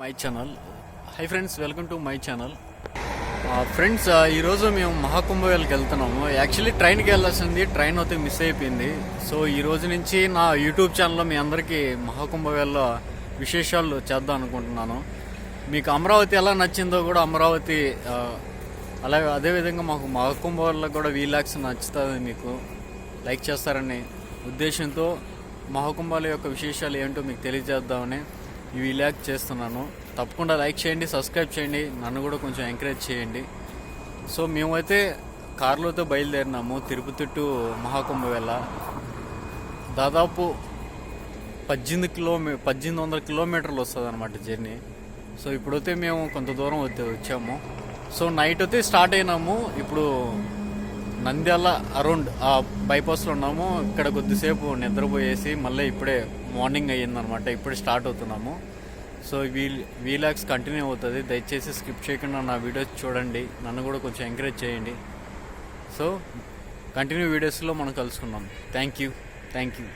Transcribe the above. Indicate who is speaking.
Speaker 1: My channel. Hi friends welcome to my channel. Friends ఈరోజు మేము మహాకుంభవేల్కి వెళ్తున్నాము. యాక్చువల్లీ ట్రైన్కి వెళ్ళాల్సింది ట్రైన్ అయితే మిస్ అయిపోయింది. సో ఈ రోజు నుంచి నా యూట్యూబ్ ఛానల్లో మీ అందరికీ మహాకుంభవేల్లో విశేషాలు చేద్దాం అనుకుంటున్నాను. మీకు అమరావతి ఎలా నచ్చిందో కూడా అమరావతి అలాగే అదేవిధంగా మాకు మహాకుంభవేల్లో కూడా వీలాక్స్ నచ్చుతుంది మీకు. లైక్ చేస్తారని ఉద్దేశంతో మహాకుంభాల యొక్క విశేషాలు ఏంటో మీకు తెలియజేద్దామని. ఈ విలాగ్ చేస్తున్నాను. తప్పకుండా లైక్ చేయండి సబ్స్క్రైబ్ చేయండి. నన్ను కూడా కొంచెం ఎంకరేజ్ చేయండి. సో మేమైతే కారులోతో బయలుదేరినాము తిరుపతి టు మహాకుంభవేళ దాదాపు పద్దెనిమిది కిలోమీ పద్దెనిమిది వందల కిలోమీటర్లు వస్తుంది అనమాట జర్నీ. సో ఇప్పుడైతే మేము కొంత దూరం వచ్చాము. సో నైట్ అయితే స్టార్ట్ అయినాము. ఇప్పుడు నంద్యాల అరౌండ్ ఆ బైపాస్లో ఉన్నాము. ఇక్కడ కొద్దిసేపు నిద్రపోయేసి మళ్ళీ ఇప్పుడే మార్నింగ్ అయ్యిందనమాట. ఇప్పుడే స్టార్ట్ అవుతున్నాము. సో వీ వీలాగ్స్ కంటిన్యూ అవుతుంది. దయచేసి స్కిప్ చేయకుండా నా వీడియోస్ చూడండి. నన్ను కూడా కొంచెం ఎంకరేజ్ చేయండి. సో కంటిన్యూ వీడియోస్లో మనం కలుసుకున్నాం థ్యాంక్ యూ. Thank you.